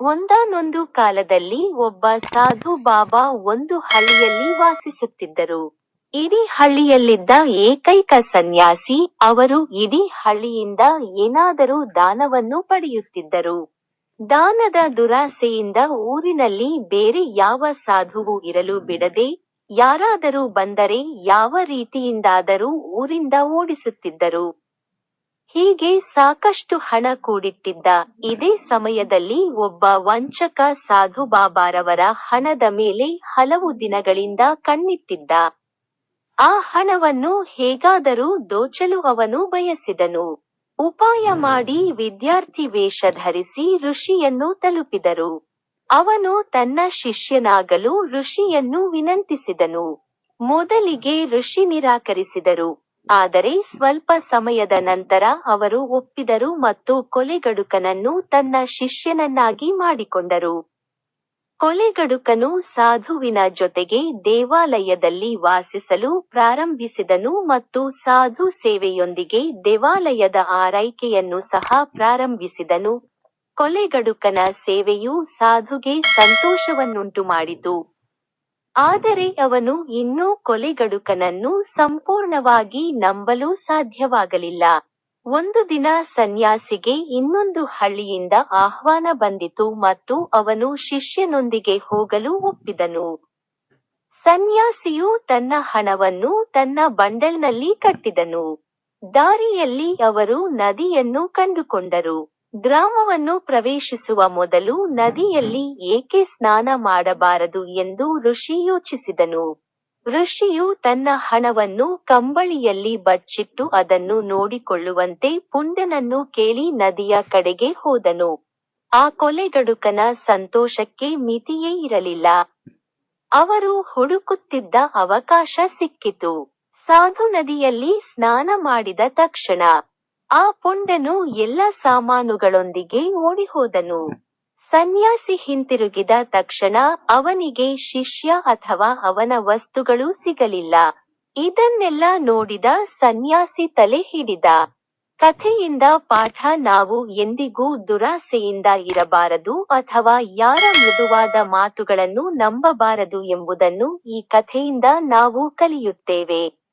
ಒಂದಾನೊಂದು ಕಾಲದಲ್ಲಿ ಒಬ್ಬ ಸಾಧು ಬಾಬಾ ಒಂದು ಹಳ್ಳಿಯಲ್ಲಿ ವಾಸಿಸುತ್ತಿದ್ದರು. ಇಡೀ ಹಳ್ಳಿಯಲ್ಲಿದ್ದ ಏಕೈಕ ಸನ್ಯಾಸಿ ಅವರು ಇಡೀ ಹಳ್ಳಿಯಿಂದ ಏನಾದರೂ ದಾನವನ್ನು ಪಡೆಯುತ್ತಿದ್ದರು. ದಾನದ ದುರಾಸೆಯಿಂದ ಊರಿನಲ್ಲಿ ಬೇರೆ ಯಾವ ಸಾಧುವು ಇರಲು ಬಿಡದೆ ಯಾರಾದರೂ ಬಂದರೆ ಯಾವ ರೀತಿಯಿಂದಾದರೂ ಊರಿಂದ ಓಡಿಸುತ್ತಿದ್ದರು. ಹೀಗೆ ಸಾಕಷ್ಟು ಹಣ ಕೂಡಿಟ್ಟಿದ್ದ ಇದೇ ಸಮಯದಲ್ಲಿ ಒಬ್ಬ ವಂಚಕ ಸಾಧು ಬಾಬಾರವರ ಹಣದ ಮೇಲೆ ಹಲವು ದಿನಗಳಿಂದ ಕಣ್ಣಿಟ್ಟಿದ್ದ. ಆ ಹಣವನ್ನು ಹೇಗಾದರೂ ದೋಚಲು ಅವನು ಬಯಸಿದನು. ಉಪಾಯ ಮಾಡಿ ವಿದ್ಯಾರ್ಥಿ ವೇಷ ಧರಿಸಿ ಋಷಿಯನ್ನು ತಲುಪಿದರು. ಅವನು ತನ್ನ ಶಿಷ್ಯನಾಗಲು ಋಷಿಯನ್ನು ವಿನಂತಿಸಿದನು. ಮೊದಲಿಗೆ ಋಷಿ ನಿರಾಕರಿಸಿದರು. ಆದರೆ ಸ್ವಲ್ಪ ಸಮಯದ ನಂತರ ಅವರು ಒಪ್ಪಿದರು ಮತ್ತು ಕೊಲೆಗಡುಕನನ್ನು ತನ್ನ ಶಿಷ್ಯನನ್ನಾಗಿ ಮಾಡಿಕೊಂಡರು. ಕೊಲೆಗಡುಕನು ಸಾಧುವಿನ ಜೊತೆಗೆ ದೇವಾಲಯದಲ್ಲಿ ವಾಸಿಸಲು ಪ್ರಾರಂಭಿಸಿದನು ಮತ್ತು ಸಾಧು ಸೇವೆಯೊಂದಿಗೆ ದೇವಾಲಯದ ಆರೈಕೆಯನ್ನು ಸಹ ಪ್ರಾರಂಭಿಸಿದನು. ಕೊಲೆಗಡುಕನ ಸೇವೆಯು ಸಾಧುಗೆ ಸಂತೋಷವನ್ನುಂಟು ಮಾಡಿತು ಆದರೆ ಅವನು ಇನ್ನೂ ಕೊಲೆಗಡುಕನನ್ನು ಸಂಪೂರ್ಣವಾಗಿ ನಂಬಲು ಸಾಧ್ಯವಾಗಲಿಲ್ಲ. ಒಂದು ದಿನ ಸನ್ಯಾಸಿಗೆ ಇನ್ನೊಂದು ಹಳ್ಳಿಯಿಂದ ಆಹ್ವಾನ ಬಂದಿತು ಮತ್ತು ಅವನು ಶಿಷ್ಯನೊಂದಿಗೆ ಹೋಗಲು ಒಪ್ಪಿದನು. ಸನ್ಯಾಸಿಯು ತನ್ನ ಹಣವನ್ನು ತನ್ನ ಬಂಡಲ್ನಲ್ಲಿ ಕಟ್ಟಿದನು. ದಾರಿಯಲ್ಲಿ ಅವರು ನದಿಯನ್ನು ಕಂಡುಕೊಂಡರು. ಗ್ರಾಮವನ್ನು ಪ್ರವೇಶಿಸುವ ಮೊದಲು ನದಿಯಲ್ಲಿ ಏಕೆ ಸ್ನಾನ ಮಾಡಬಾರದು ಎಂದು ಋಷಿ ಯೋಚಿಸಿದನು. ಋಷಿಯು ತನ್ನ ಹಣವನ್ನು ಕಂಬಳಿಯಲ್ಲಿ ಬಚ್ಚಿಟ್ಟು ಅದನ್ನು ನೋಡಿಕೊಳ್ಳುವಂತೆ ಪುಂಡನನ್ನು ಕೇಳಿ ನದಿಯ ಕಡೆಗೆ ಹೋದನು. ಆ ಕೊಲೆಗಡುಕನ ಸಂತೋಷಕ್ಕೆ ಮಿತಿಯೇ ಇರಲಿಲ್ಲ. ಅವರು ಹುಡುಕುತ್ತಿದ್ದ ಅವಕಾಶ ಸಿಕ್ಕಿತು. ಸಾಧು ನದಿಯಲ್ಲಿ ಸ್ನಾನ ಮಾಡಿದ ತಕ್ಷಣ ಆ ಪುಂಡನು ಎಲ್ಲ ಸಾಮಾನುಗಳೊಂದಿಗೆ ಓಡಿಹೋದನು. ಸನ್ಯಾಸಿ ಹಿಂತಿರುಗಿದ ತಕ್ಷಣ ಅವನಿಗೆ ಶಿಷ್ಯ ಅಥವಾ ಅವನ ವಸ್ತುಗಳು ಸಿಗಲಿಲ್ಲ. ಇದನ್ನೆಲ್ಲ ನೋಡಿದ ಸನ್ಯಾಸಿ ತಲೆ ಹಿಡಿದ. ಕಥೆಯಿಂದ ಪಾಠ ನಾವು ಎಂದಿಗೂ ದುರಾಸೆಯಿಂದ ಇರಬಾರದು ಅಥವಾ ಯಾರ ಮೃದುವಾದ ಮಾತುಗಳನ್ನು ನಂಬಬಾರದು ಎಂಬುದನ್ನು ಈ ಕಥೆಯಿಂದ ನಾವು ಕಲಿಯುತ್ತೇವೆ.